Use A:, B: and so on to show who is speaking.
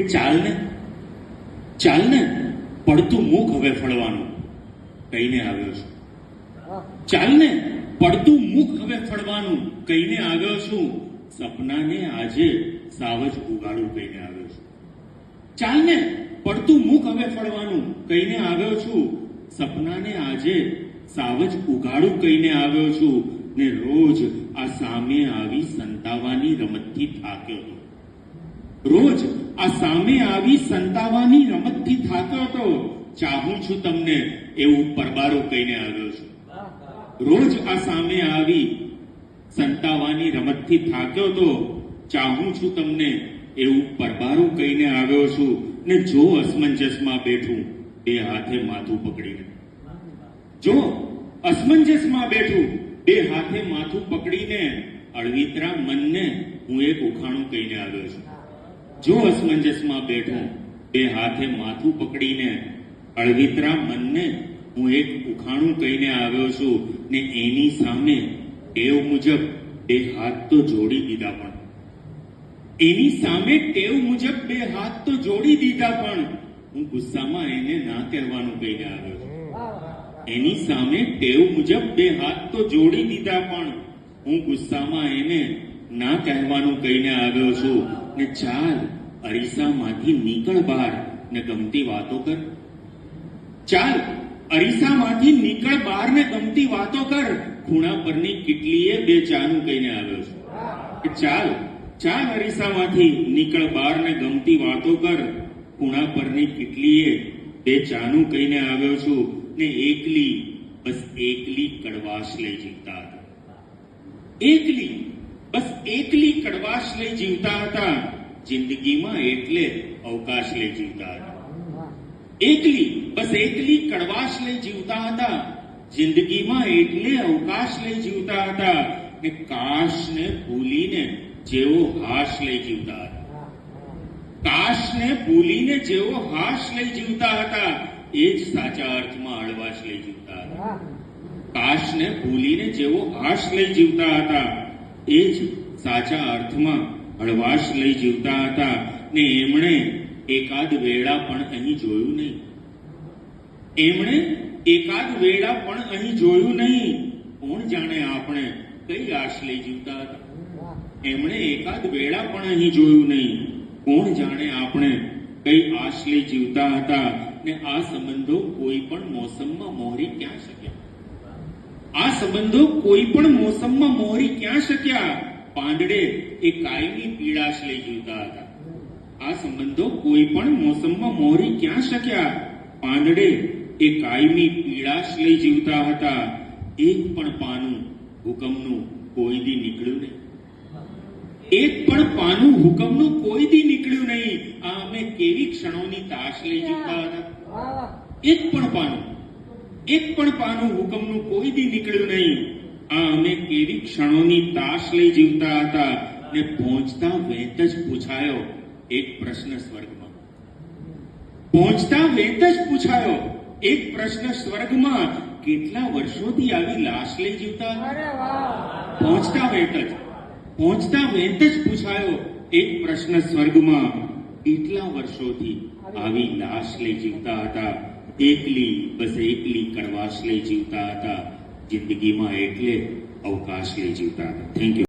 A: કે ચાલને ચાલને પડતું મુખ હવે ફળવાનું. કહીને આવ્યો છું. ચાલને પડતું મુખ હવે ફળવાનું. કહીને આવ્યો છું. સપનાને આજે સાવજ ઉગાડું કહીને આવ્યો છું. ચાલને પડતું મુખ હવે ફળવાનું. કહીને આવ્યો છું. સપનાને આજે સાવજ ઉગાડું કહીને આવ્યો છું. ને રોજ આ સામે આવી સંતાવાની રમતથી થાક્યો હતો રોજ આ સામે આવી સંતાવાની રમતથી થાક્યો હતો ચાહું છું તમને એવું પરબારો કહીને આવ્યો છું. રોજ આ સામે આવી સંતાવાની રમતથી થાક્યો તો ચાહું છું તમને એવું પરબારું કહીને આવ્યો છું ને જો અસમંજસમાં બેઠું, બે હાથે માથું પકડીને. જો અસમંજસમાં બેઠું, બે હાથે માથું પકડીને અળવિતરા મનને હું એક ઉખાણું કહીને આવ્યો છું. જો અસમંજસમાં બેઠો, બે હાથે માથું પકડીને અળવિતરા મનને હું એક ઉખાણું કહીને આવ્યો છું ને એની સામે ટેવ મુજબ બે હાથ તો જોડી દીધા પણ. એની સામે ટેવ મુજબ બે હાથ તો જોડી દીધા પણ હું ગુસ્સામાં એને ના કહેવાનું કહીને આવ્યો છું. એની સામે ટેવ મુજબ બે હાથ તો જોડી દીધા પણ હું ગુસ્સામાં એને ના કહેવાનું કહીને આવ્યો છું. ને ચાલ, અરીસામાંથી નીકળ બહાર. ને ગમતી વાતો કર. ચાલ, અરીસામાંથી નીકળ બહાર ને ગમતી વાતો કર. ખૂણા પરની કિટલીએ બે ચાનું કહીને આવ્યો છું. કે ચાલ ચાલ અરીસામાંથી નીકળ બહાર ને ગમતી વાતો કર. ખૂણા પરની કિટલીએ બે ચાનું કહીને આવ્યો છું. ને એકલી, બસ એકલી કડવાશ લઈ જીવતા હતા. એકલી બસ એકલી કડવાશ લઈ જીવતા હતા. જિંદગીમાં એટલે અવકાશ લઈ જીવતા હતા. એકલી, બસ એકલી કડવાશ લઈ જીવતા હતા. જિંદગીમાં એટલે અવકાશ લઈ જીવતા હતા ને કાશને ભૂલીને જેવો હાશ લઈ જીવતા હતા. કાશને ભૂલીને જેવો હાશ લઈ જીવતા હતા. એ જ સાચા અર્થમાં હળવાશ લઈ જીવતા હતા. કાશને ભૂલીને જેવો હાશ લઈ જીવતા હતા. એ જ સાચા અર્થમાં હળવાશ લઈ જીવતા હતા ને એમણે એકાદ વેળા પણ અહીં જોયું નહીં. એમણે એકાદ વેળા પણ અહીં જોયું નહીં. કોણ જાણે આપણે કઈ આશ લઈ જીવતા હતા? એમણે એકાદ વેળા પણ અહીં જોયું નહીં. કોણ જાણે આપણે કઈ આશ લઈ જીવતા હતા ને આ સંબંધો કોઈ પણ મોસમમાં મોહરી ક્યાં શક્યા આ સંબંધો કોઈ પણ મોસમમાં મોહરી ક્યાં શક્યા? પાંદડે એ કાયમી પીડાશ લઈ જીવતા હતા. આ સંબંધો કોઈ પણ મોસમમાં મોહરી ક્યાં શક્યા? પાંદડે એ કાયમી પીડાશ લઈ જીવતા હતા. એક પણ પાનું હુકમનું કોઈ દી નીકળ્યું નહીં. એક પણ પાનું હુકમનું કોઈ દી નીકળ્યું નહીં. આ અમે કેવી ક્ષણોની તાશ લઈ જીવતા હતા? એક પણ પાનું. એક પણ પાનું હુકમનું કોઈ દી નીકળ્યું નહીં. આ અમે કેવી ક્ષણોની તાશ લઈ જીવતા હતા ને પહોંચતા વેત જ પૂછાયો એક પ્રશ્ન સ્વર્ગમાં. પહોંચતા વેત જ પૂછાયો એક પ્રશ્ન સ્વર્ગમાં કેટલા વર્ષોથી આવી લાશ લઈ જીવતા? હતા પહોંચતા વેત જ પહોંચતા વેત જ પૂછાયો એક પ્રશ્ન સ્વર્ગમાં કેટલા વર્ષોથી આવી લાશ લઈ જીવતા હતા? એકલી બસ એકલી કડવાશ લઈ જીવતા હતા. જિંદગીમાં એટલે અવકાશ લઈ જીવતા હતા. Thank you